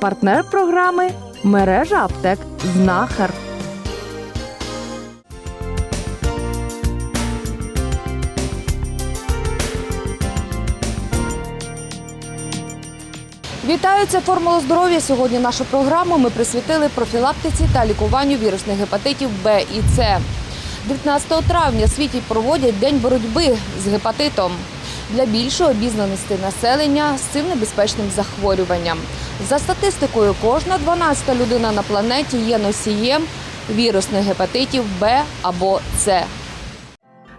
Партнер програми мережа аптек Знахар. Вітаю, це формула здоров'я. Сьогодні нашу програму ми присвятили профілактиці та лікуванню вірусних гепатитів Б і С. 19 травня в світі проводять День боротьби з гепатитом для більшої обізнаності населення з цим небезпечним захворюванням. За статистикою, кожна 12 людина на планеті є носієм вірусних гепатитів Б або С.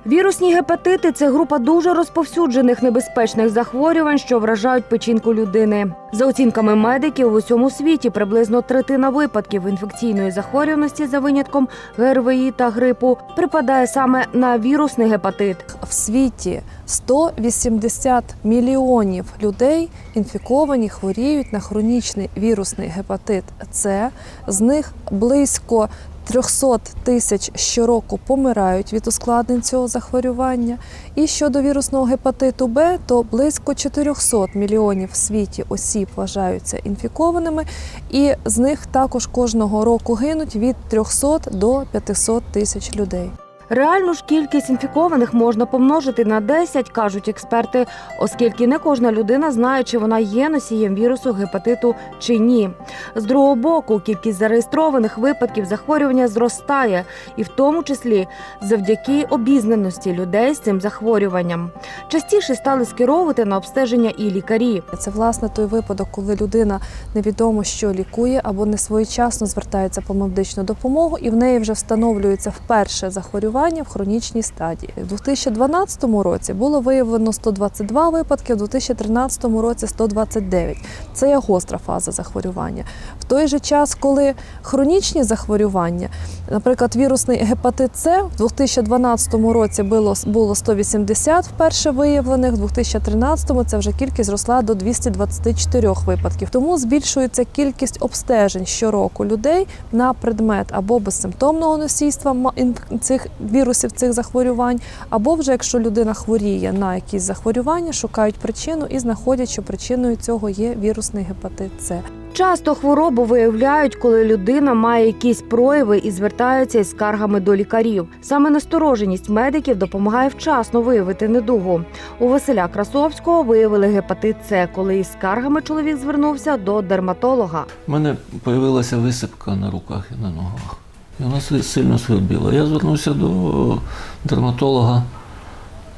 Вірусні гепатити це група дуже розповсюджених небезпечних захворювань, що вражають печінку людини. За оцінками медиків, в усьому світі приблизно третина випадків інфекційної захворюваності за винятком ГРВІ та грипу припадає саме на вірусний гепатит. в світі 180 мільйонів людей інфіковані, хворіють на хронічний вірусний гепатит С. З них близько 300 тисяч щороку помирають від ускладнень цього захворювання. І щодо вірусного гепатиту Б, то близько 400 мільйонів в світі осіб вважаються інфікованими, і з них також кожного року гинуть від 300 до 500 тисяч людей. Реальну ж кількість інфікованих можна помножити на 10, кажуть експерти, оскільки не кожна людина знає, чи вона є носієм вірусу гепатиту чи ні. З другого боку, кількість зареєстрованих випадків захворювання зростає, і в тому числі завдяки обізнаності людей з цим захворюванням. Частіше стали скеровувати на обстеження і лікарі. Це власне той випадок, коли людина невідомо що лікує або не своєчасно звертається по медичну допомогу, і в неї вже встановлюється вперше захворювання в хронічній стадії. У 2012 році було виявлено 122 випадки, в 2013 році 129. Це є гостра фаза захворювання. Той же час, коли хронічні захворювання, наприклад, вірусний гепатит С в 2012 році було, було 180 вперше виявлених, в 2013 це вже кількість зросла до 224 випадків. Тому збільшується кількість обстежень щороку людей на предмет або безсимптомного носійства цих вірусів, цих захворювань, або вже якщо людина хворіє на якісь захворювання, шукають причину і знаходять, що причиною цього є вірусний гепатит С. Часто хворобу виявляють, коли людина має якісь прояви і звертаються із скаргами до лікарів. Саме настороженість медиків допомагає вчасно виявити недугу. У Василя Красовського виявили гепатит С, коли із скаргами чоловік звернувся до дерматолога. У мене з'явилася висипка на руках і на ногах. І вона си- сильно свербіла. Я звернувся до дерматолога.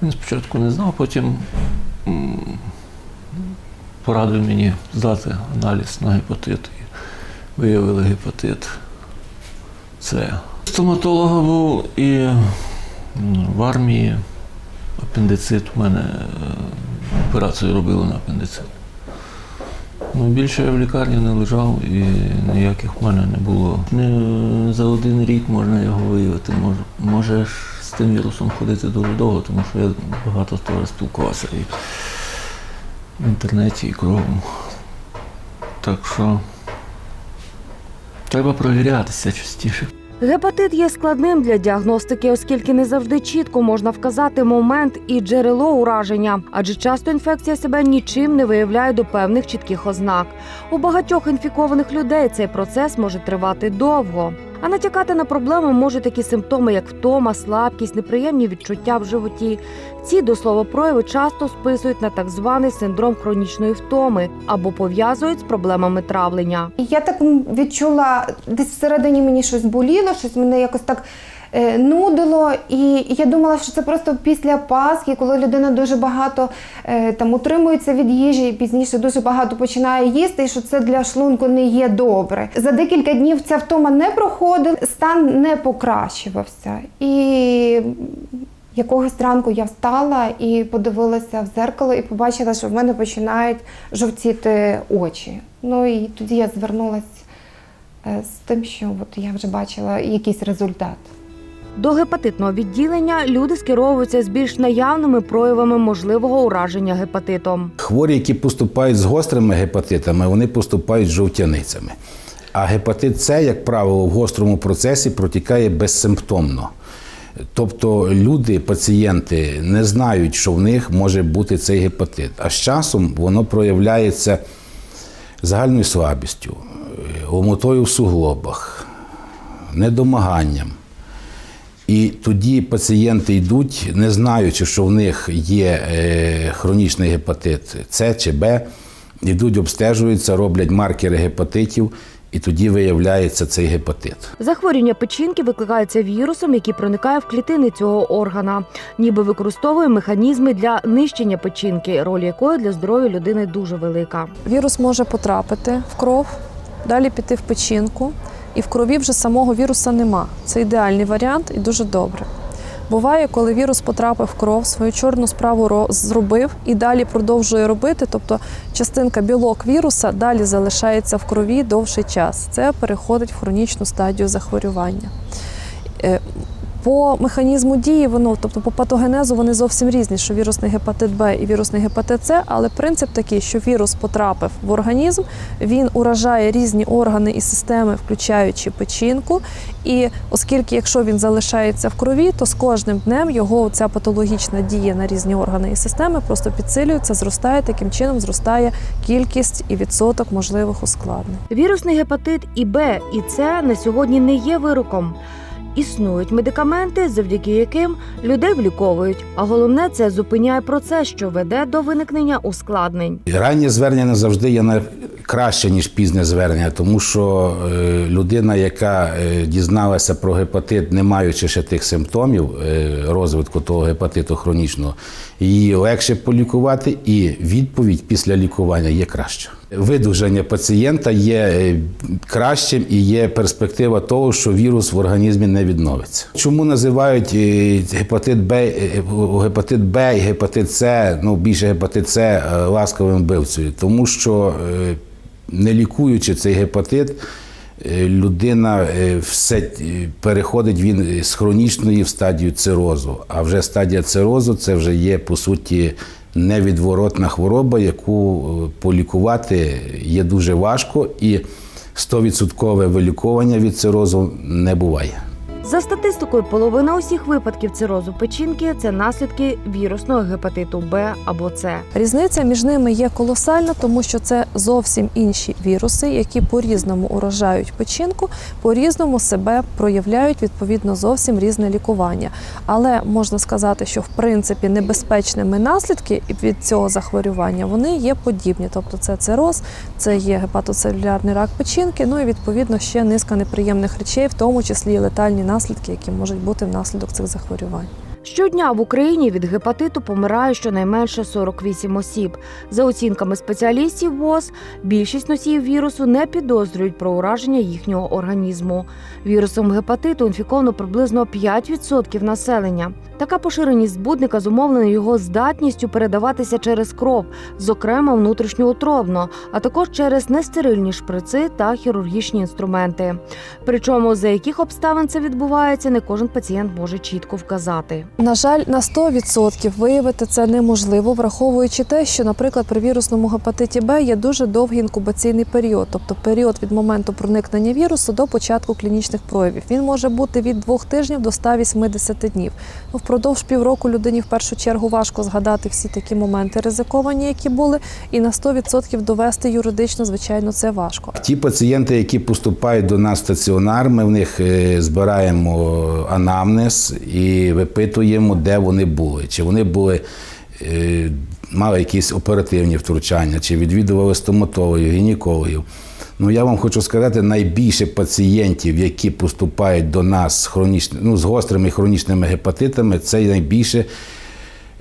Він спочатку не знав, потім порадив мені здати аналіз на гепатит. І виявили гепатит С. Стоматолога був і в армії апендицит. У мене е, операцію робили на апендицит. Ну, більше я в лікарні не лежав і ніяких в мене не було. Не за один рік можна його виявити. Може, може з тим вірусом ходити дуже довго, тому що я багато теж спілкувався і в інтернеті, і кругом. Так що треба провірятися частіше. Гепатит є складним для діагностики, оскільки не завжди чітко можна вказати момент і джерело ураження, адже часто інфекція себе нічим не виявляє до певних чітких ознак. У багатьох інфікованих людей цей процес може тривати довго. А натякати на проблеми можуть такі симптоми, як втома, слабкість, неприємні відчуття в животі. Ці до слова прояви часто списують на так званий синдром хронічної втоми або пов'язують з проблемами травлення. Я так відчула, десь всередині мені щось боліло, щось мене якось так нудило. І я думала, що це просто після Пасхи, коли людина дуже багато е, там утримується від їжі, і пізніше дуже багато починає їсти, і що це для шлунку не є добре. За декілька днів ця втома не проходила, стан не покращувався. І Якогось ранку я встала і подивилася в зеркало і побачила, що в мене починають жовтіти очі. Ну і тоді я звернулася е, з тим, що от я вже бачила якийсь результат. До гепатитного відділення люди скеровуються з більш наявними проявами можливого ураження гепатитом. Хворі, які поступають з гострими гепатитами, вони поступають з жовтяницями. А гепатит С, як правило, в гострому процесі протікає безсимптомно. Тобто люди, пацієнти не знають, що в них може бути цей гепатит. А з часом воно проявляється загальною слабістю, е, ломотою в суглобах, недомаганням. І тоді пацієнти йдуть, не знаючи, що в них є е, хронічний гепатит С чи Б, йдуть, обстежуються, роблять маркери гепатитів, і тоді виявляється цей гепатит. Захворювання печінки викликається вірусом, який проникає в клітини цього органа, ніби використовує механізми для нищення печінки, роль якої для здоров'я людини дуже велика. Вірус може потрапити в кров, далі піти в печінку, і в крові вже самого віруса нема. Це ідеальний варіант і дуже добре. Буває, коли вірус потрапив в кров, свою чорну справу зробив і далі продовжує робити, тобто частинка білок віруса далі залишається в крові довший час. Це переходить в хронічну стадію захворювання. По механізму дії, воно, тобто по патогенезу, вони зовсім різні, що вірусний гепатит Б і вірусний гепатит С, але принцип такий, що вірус потрапив в організм, він уражає різні органи і системи, включаючи печінку. І оскільки, якщо він залишається в крові, то з кожним днем його ця патологічна дія на різні органи і системи просто підсилюється, зростає таким чином, зростає кількість і відсоток можливих ускладнень. Вірусний гепатит і Б, і С на сьогодні не є вироком. Існують медикаменти, завдяки яким людей вліковують. А головне це зупиняє процес, що веде до виникнення ускладнень. Ранні звернення завжди є на- краще, ніж пізне звернення, тому що е, людина, яка е, дізналася про гепатит, не маючи ще тих симптомів е, розвитку того гепатиту хронічного, її легше полікувати, і відповідь після лікування є краща. Видужання пацієнта є кращим і є перспектива того, що вірус в організмі не відновиться. Чому називають гепатит Б, гепатит Б і гепатит С, ну більше гепатит С ласковим вбивцею? Тому що не лікуючи цей гепатит, е, людина е, все е, переходить він з хронічної в стадію цирозу. А вже стадія цирозу це вже є по суті невідворотна хвороба, яку полікувати є дуже важко, і 100% виліковування від цирозу не буває. За статистикою, половина усіх випадків цирозу печінки це наслідки вірусного гепатиту Б або С. Різниця між ними є колосальна, тому що це зовсім інші віруси, які по-різному уражають печінку, по-різному себе проявляють відповідно зовсім різне лікування. Але можна сказати, що в принципі небезпечними наслідки від цього захворювання вони є подібні. Тобто це цироз, це є гепатоцелюлярний рак печінки, ну і відповідно ще низка неприємних речей, в тому числі і летальні наслідки, які можуть бути внаслідок цих захворювань. Щодня в Україні від гепатиту помирає щонайменше 48 осіб. За оцінками спеціалістів ВОЗ, більшість носіїв вірусу не підозрюють про ураження їхнього організму. Вірусом гепатиту інфіковано приблизно 5% населення. Така поширеність збудника зумовлена його здатністю передаватися через кров, зокрема внутрішньоутробно, а також через нестерильні шприци та хірургічні інструменти. Причому за яких обставин це відбувається, не кожен пацієнт може чітко вказати. На жаль, на 100% виявити це неможливо, враховуючи те, що, наприклад, при вірусному гепатиті Б є дуже довгий інкубаційний період, тобто період від моменту проникнення вірусу до початку клінічних проявів. Він може бути від 2 тижнів до 180 днів. Ну, впродовж півроку людині в першу чергу важко згадати всі такі моменти ризиковані, які були, і на 100% довести юридично, звичайно, це важко. Ті пацієнти, які поступають до нас стаціонар, ми в них е, збираємо анамнез і випитуємо, де вони були. Чи вони були, е, мали якісь оперативні втручання, чи відвідували стоматологів, гінекологів. Ну, я вам хочу сказати, найбільше пацієнтів, які поступають до нас з, хронічними, ну, з гострими хронічними гепатитами, це найбільше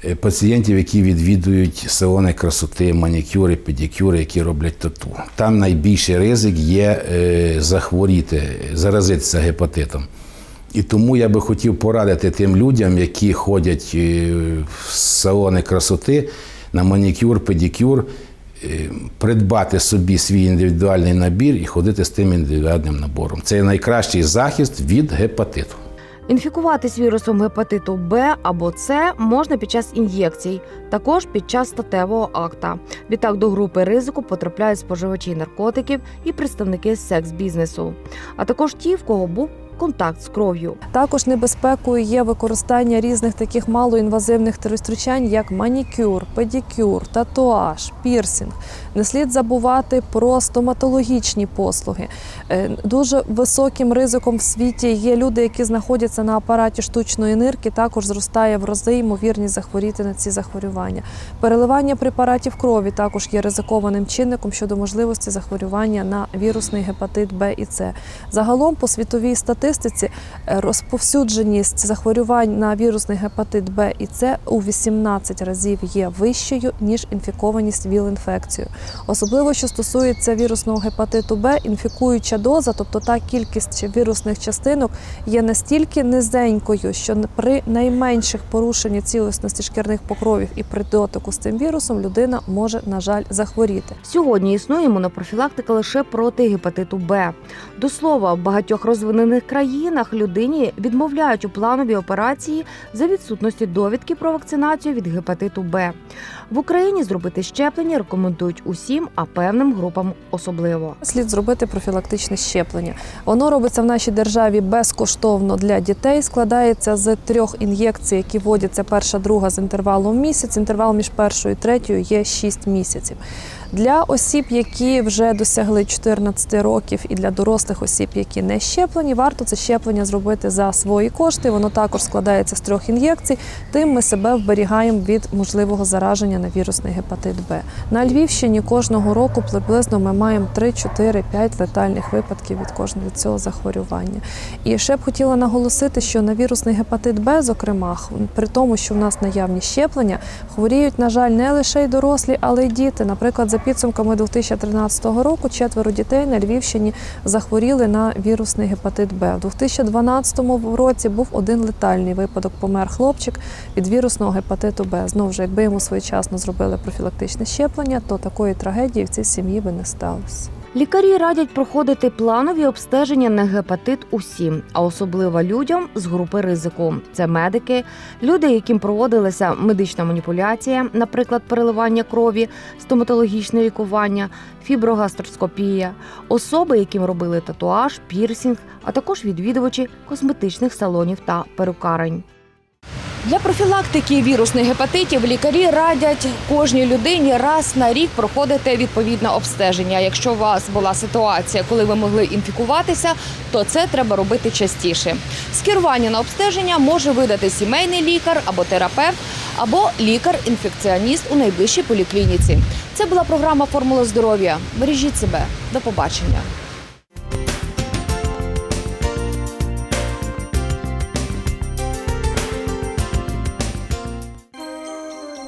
е, пацієнтів, які відвідують салони красоти, манікюри, педикюри, які роблять тату. Там найбільший ризик є е, захворіти, заразитися гепатитом. І тому я би хотів порадити тим людям, які ходять е, в салони красоти на манікюр, педикюр, е, придбати собі свій індивідуальний набір і ходити з тим індивідуальним набором. Це найкращий захист від гепатиту. Інфікуватись вірусом гепатиту Б або С можна під час ін'єкцій, також під час статевого акта. Відтак до групи ризику потрапляють споживачі наркотиків і представники секс-бізнесу, а також ті, в кого був контакт з кров'ю. Також небезпекою є використання різних таких малоінвазивних втручань, як манікюр, педикюр, татуаж, пірсінг. Не слід забувати про стоматологічні послуги. Е, Дуже високим ризиком в світі є люди, які знаходяться на апараті штучної нирки. Також зростає в рази ймовірність захворіти на ці захворювання. Переливання препаратів крові також є ризикованим чинником щодо можливості захворювання на вірусний гепатит Б і С. Загалом по світовій статистиці е, розповсюдженість захворювань на вірусний гепатит Б і С у 18 разів є вищою ніж інфікованість ВІЛ-інфекцією. Особливо що стосується вірусного гепатиту Б, інфікуюча доза, тобто та кількість вірусних частинок, є настільки низенькою, що при найменших порушенні цілісності шкірних покровів і при дотику з цим вірусом людина може, на жаль, захворіти. Сьогодні існує імунопрофілактика лише проти гепатиту Б. До слова, в багатьох розвинених країнах людині відмовляють у плановій операції за відсутності довідки про вакцинацію від гепатиту Б. В Україні зробити щеплення рекомендують усім, а певним групам особливо. Слід зробити профілактичне щеплення. Воно робиться в нашій державі безкоштовно для дітей. Складається з трьох ін'єкцій, які вводяться перша, друга з інтервалом місяць. Інтервал між першою і третьою є 6 місяців. Для осіб, які вже досягли 14 років, і для дорослих осіб, які не щеплені, варто це щеплення зробити за свої кошти. Воно також складається з трьох ін'єкцій. Тим ми себе вберігаємо від можливого зараження на вірусний гепатит Б. На Львівщині кожного року приблизно ми маємо 3, 4, 5 летальних випадків від кожного від цього захворювання. І ще б хотіла наголосити, що на вірусний гепатит Б, зокрема, при тому, що в нас наявні щеплення, хворіють, на жаль, не лише й дорослі, але й діти. Наприклад, за підсумками 2013 року четверо дітей на Львівщині захворіли на вірусний гепатит Б. У 2012 році був один летальний випадок. Помер хлопчик від вірусного гепатиту Б. Знову ж, якби йому своєчасно зробили профілактичне щеплення, то такої трагедії в цій сім'ї би не сталося. Лікарі радять проходити планові обстеження на гепатит усім, а особливо людям з групи ризику. Це медики, люди, яким проводилася медична маніпуляція, наприклад, переливання крові, стоматологічне лікування, фіброгастроскопія, особи, яким робили татуаж, пірсінг, а також відвідувачі косметичних салонів та перукарень. Для профілактики вірусних гепатитів лікарі радять кожній людині раз на рік проходити відповідне обстеження. Якщо у вас була ситуація, коли ви могли інфікуватися, то це треба робити частіше. Скерування на обстеження може видати сімейний лікар або терапевт, або лікар-інфекціоніст у найближчій поліклініці. Це була програма Формула здоров'я. Бережіть себе. До побачення.